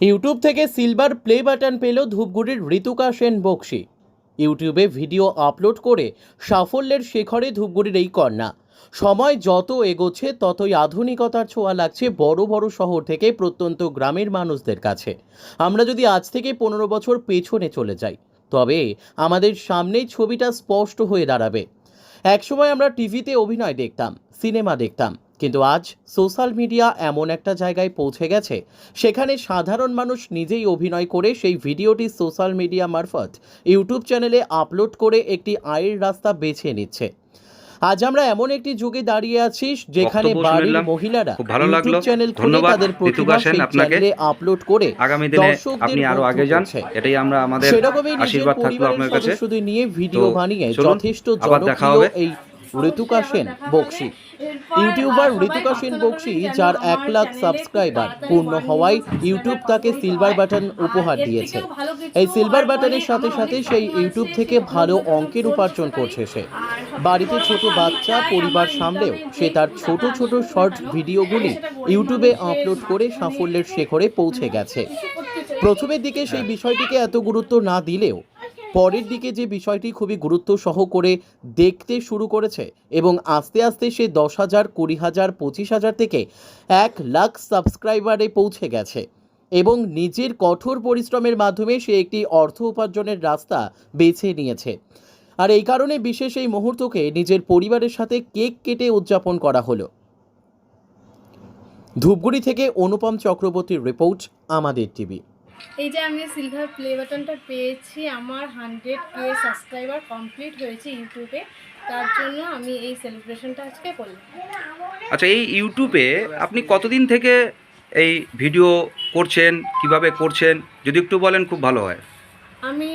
YouTube থেকে silver play button পেল ধূপগুড়ির ঋতুকা সেন বক্সি। ইউটিউবে ভিডিও আপলোড করে সাফল্যের শেখরে ধূপগুড়ির এই কন্যা। সময় যত এগোচ্ছে, ততই আধুনিকতার ছোঁয়া লাগছে বড় বড় শহর থেকে প্রত্যন্ত গ্রামের মানুষদের কাছে। আমরা যদি আজ থেকে পনেরো বছর পেছনে চলে যাই, তবে আমাদের সামনেই ছবিটা স্পষ্ট হয়ে দাঁড়াবে। একসময় আমরা টিভিতে অভিনয় দেখতাম, সিনেমা দেখতাম কিন্তু আজ সোশ্যাল মিডিয়া এমন একটা জায়গায় পৌঁছে গেছে সেখানে সাধারণ মানুষ নিজেই অভিনয় করে সেই ভিডিওটি সোশ্যাল মিডিয়া মারফত ইউটিউব চ্যানেলে আপলোড করে একটি আয়ের রাস্তা বেছে নিচ্ছে। আজ আমরা এমন একটি যুগে দাঁড়িয়ে আছি যেখানে বাড়ির মহিলারা ভালো লাগল। চ্যানেল খুলে ধন্যবাদ তাদের প্রতিভা সেই আপনাকে। চ্যানেলে আপলোড করে আগামী দিনে আপনি আরও আগে যান এটাই আমরা আমাদের আশীর্বাদ থাকল আপনার কাছে। সদস্যদের নিয়ে ভিডিও বানিয়ে যথেষ্ট জনপ্রিয় এই ঋতুকা সেন বক্সি। ইউটিউবার ঋতুকা সেন বক্সি যার এক লাখ সাবস্ক্রাইবার পূর্ণ হওয়ায় ইউটিউব তাকে সিলভার বাটন উপহার দিয়েছে। এই সিলভার বাটনের সাথে সাথে সেই ইউটিউব থেকে ভালো অঙ্কের উপার্জন করছে সে। বাড়িতে ছোট বাচ্চা পরিবার সামলেও সে তার ছোট ছোট শর্ট ভিডিওগুলি ইউটিউবে আপলোড করে সাফল্যের শেখরে পৌঁছে গেছে। প্রথমের দিকে সেই বিষয়টিকে এত গুরুত্ব না দিলেও পরের দিকে যে বিষয়টি খুবই গুরুত্ব সহ করে দেখতে শুরু করেছে এবং আস্তে আস্তে সে দশ হাজার, কুড়ি হাজার, পঁচিশ হাজার থেকে এক লাখ সাবস্ক্রাইবারে পৌঁছে গেছে এবং নিজের কঠোর পরিশ্রমের মাধ্যমে সে একটি অর্থ উপার্জনের রাস্তা বেছে নিয়েছে। আর এই কারণে বিশেষ এই মুহূর্তকে নিজের পরিবারের সাথে কেক কেটে উদযাপন করা হলো। ধূপগুড়ি থেকে অনুপম চক্রবর্তীর রিপোর্ট, আমাদের টিভি। এই যে আমি সিলভার প্লে বাটনটা পেয়েছি আমার হান্ড্রেড কে সাবস্ক্রাইবার কমপ্লিট হয়েছে ইউটিউবে তার জন্য আমি এই সেলিব্রেশনটা আজকে করলাম। আচ্ছা এই ইউটিউবে আপনি কতদিন থেকে এই ভিডিও করছেন কীভাবে করছেন? যদি একটু বলেন খুব ভালো হয়। আমি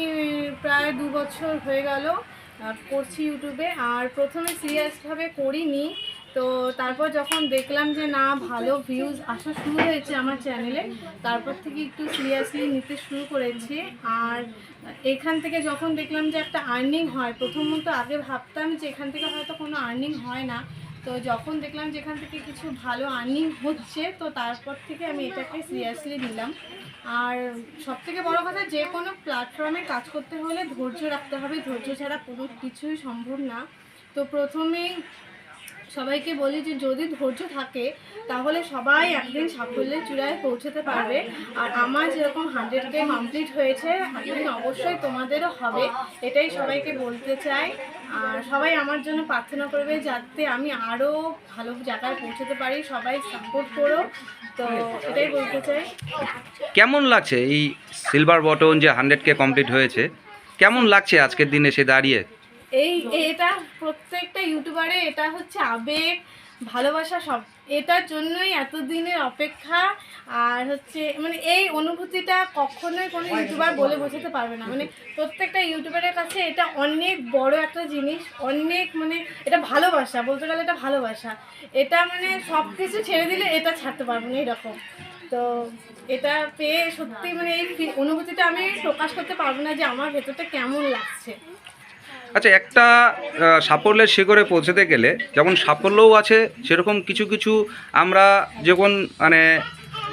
প্রায় দু বছর হয়ে গেল করছি ইউটিউবে আর প্রথমে সিরিয়াসভাবে করিনি। তো তারপর যখন দেখলাম যে না, ভালো ভিউজ আসা শুরু হয়েছে আমার চ্যানেলে তারপর থেকে একটু সিরিয়াসলি নিতে শুরু করেছি। আর এখান থেকে যখন দেখলাম যে একটা আর্নিং হয়, প্রথমত আগে ভাবতাম যে এখান থেকে হয়তো কোনো আর্নিং হয় না। তো যখন দেখলাম যে এখান থেকে কিছু ভালো আর্নিং হচ্ছে, তো তারপর থেকে আমি এটাকে সিরিয়াসলি নিলাম। আর সব থেকে বড় কথা, যে কোনো প্ল্যাটফর্মে কাজ করতে হলে ধৈর্য রাখতে হবে। ধৈর্য ছাড়া কোনো কিছুই সম্ভব না। তো প্রথমেই সবাইকে বলি যে যদি ধৈর্য থাকে, তাহলে সবাই একদিন সাফল্যের চূড়ায় পৌঁছতে পারবে। আর আমার যেরকম হান্ড্রেড কে কমপ্লিট হয়েছে অবশ্যই তোমাদেরও হবে। এটাই সবাইকে বলতে চাই। আর সবাই আমার জন্য প্রার্থনা করবে যাতে আমি আরও ভালো জায়গায় পৌঁছতে পারি। সবাই সাপোর্ট করো। তো এটাই বলতে চাই। কেমন লাগছে এই সিলভার বটন যে হান্ড্রেড কে কমপ্লিট হয়েছে? কেমন লাগছে আজকের দিনে সে দাঁড়িয়ে? এই এটা প্রত্যেকটা ইউটিউবারে এটা হচ্ছে আবেগ ভালোবাসা সব। এটার জন্যই এতদিনের অপেক্ষা আর হচ্ছে মানে এই অনুভূতিটা কখনোই কোনো ইউটিউবার বলে বোঝাতে পারবে না। মানে প্রত্যেকটা ইউটিউবারের কাছে এটা অনেক বড় একটা জিনিস অনেক মানে এটা ভালোবাসা বলতে গেলে এটা ভালোবাসা। এটা মানে সব কিছু ছেড়ে দিলে এটা ছাড়তে পারব না এরকম তো এটা পেয়ে সত্যি মানে এই অনুভূতিটা আমি প্রকাশ করতে পারব না যে আমার ভেতরটা কেমন লাগছে। আচ্ছা একটা সাফল্যের শিখরে পৌঁছতে গেলে যেমন সাফল্যও আছে সেরকম কিছু কিছু আমরা যখন মানে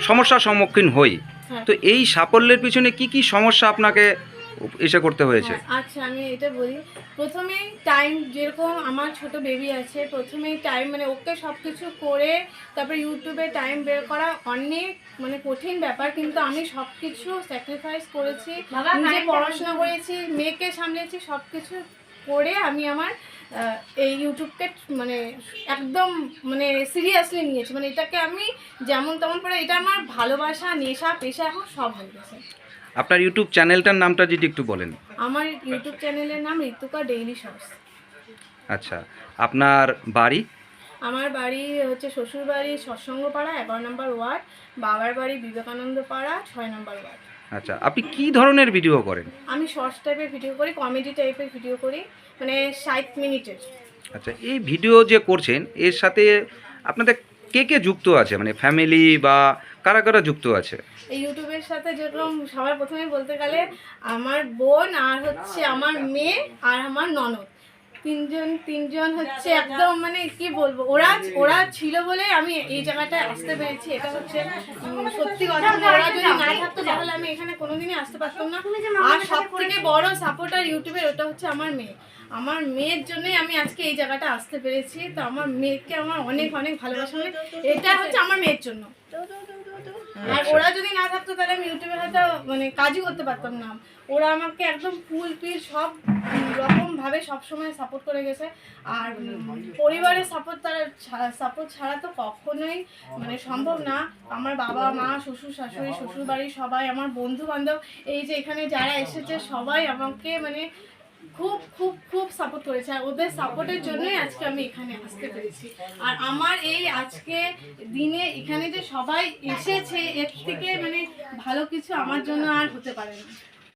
সমস্যার সম্মুখীন হই হ্যাঁ। তো এই সাফল্যের পিছনে কি কি সমস্যা আপনাকে এসে করতে হয়েছে? হ্যাঁ, আচ্ছা আমি এটা বলি। প্রথমেই টাইম যেরকম আমার ছোট বেবি আছে প্রথমেই টাইম মানে ওকে সব কিছু করে তারপরে ইউটিউবে টাইম বের করা অনেক মানে কঠিন ব্যাপার কিন্তু আমি সব কিছু স্যাক্রিফাইস করেছি নিজে পড়াশোনা করেছি মেয়েকে সামলেছি সব কিছু করে আমি আমার এই ইউটিউবকে মানে একদম মানে সিরিয়াসলি নিয়েছি। মানে এটাকে আমি যেমন তেমন করে এটা আমার ভালোবাসা নেশা পেশা এখন সব হয়ে গেছে। আপনার ইউটিউব চ্যানেলটার নামটা যদি একটু বলেন। আমার ইউটিউব চ্যানেলের নাম ঋতুকা ডেইলি শর্টস আচ্ছা আপনার বাড়ি? আমার বাড়ি হচ্ছে শ্বশুর বাড়ি সৎসঙ্গপাড়া এগারো নম্বর ওয়ার্ড বাবার বাড়ি বিবেকানন্দ পাড়া ছয় নম্বর ওয়ার্ড। আচ্ছা আপনি কি ধরনের ভিডিও করেন? আমি শর্টস টাইপের ভিডিও করি কমেডি টাইপের ভিডিও করি মানে ষাট মিনিটের। আচ্ছা এই ভিডিও যে করছেন এর সাথে আপনাদের কে কে যুক্ত আছে? মানে ফ্যামিলি বা কারা কারা যুক্ত আছে? এই ইউটিউবের সাথে যেরকম সবার প্রথমে বলতে গেলে আমার বোন আর হচ্ছে আমার মেয়ে আর আমার ননদ। তিনজন তিনজন হচ্ছে একদম মানে কি বলব ওরা ওরা ছিল বলে আমি এই জায়গাটায় আসতে পেরেছি এটা হচ্ছে সত্যি কথা ওরা যদি না থাকতো তাহলে আমি এখানে কোনোদিনই আসতে পারতাম না। আর সব থেকে বড় সাপোর্টার ইউটিউবের ওটা হচ্ছে আমার মেয়ে। আমার মেয়ের জন্যই আমি আজকে এই জায়গাটা আসতে পেরেছি তো আমার মেয়েকে আমার অনেক অনেক ভালোবাসা এটা হচ্ছে আমার মেয়ের জন্য। আর ওরা যদি না থাকতো তাহলে আমি ইউটিউবে হয়তো মানে কাজই করতে পারতাম না। ওরা আমাকে একদম ফুল পিল সব রকম ভাবে সবসময় সাপোর্ট করে গেছে। আর পরিবারের সাপোর্ট তারা সাপোর্ট ছাড়া তো কখনোই মানে সম্ভব না। আমার বাবা মা শ্বশুর শাশুড়ি শ্বশুর বাড়ি সবাই আমার বন্ধু বান্ধব এই যে এখানে যারা এসেছে সবাই আমাকে মানে খুব খুব খুব সাপোর্ট করেছে। আর ওদের সাপোর্টের জন্যই আজকে আমি এখানে আসতে পেরেছি। আর আমার এই আজকে দিনে এখানে যে সবাই এসেছে, এর থেকে মানে ভালো কিছু আমার জন্য আর হতে পারে না।